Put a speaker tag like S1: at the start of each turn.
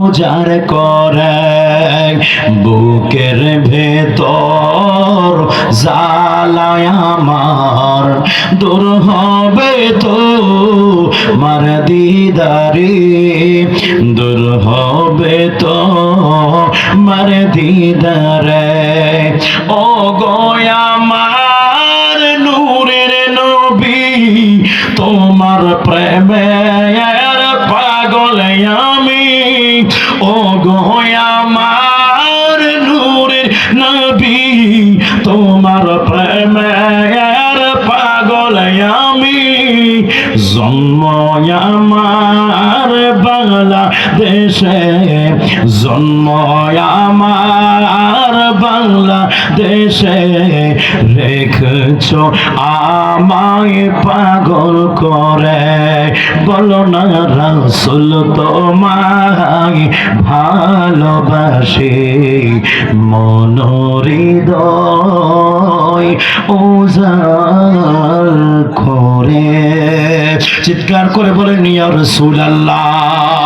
S1: যার করে বুকের ভেতর জালায় আমার। দূর হবে তো মার দিদারি। দূর হবে তো মার দিদারে। ও গয়ামার নূরের নবী, তোমার প্রেমে পাগল আমি ও গয়ামার নূরের নবী। তোমার প্রেমের পাগল আমি। জন্ম আমার বাংলাদেশে। জন্ম আমার বাংলাদেশে রেখেছ, আমায় পাগল করে। বলো না রাসুল, তোমায় ভালোবাসে মনোহৃদয় ওজাল করে। চিৎকার করে বলেন, ইয়া রাসূলুল্লাহ।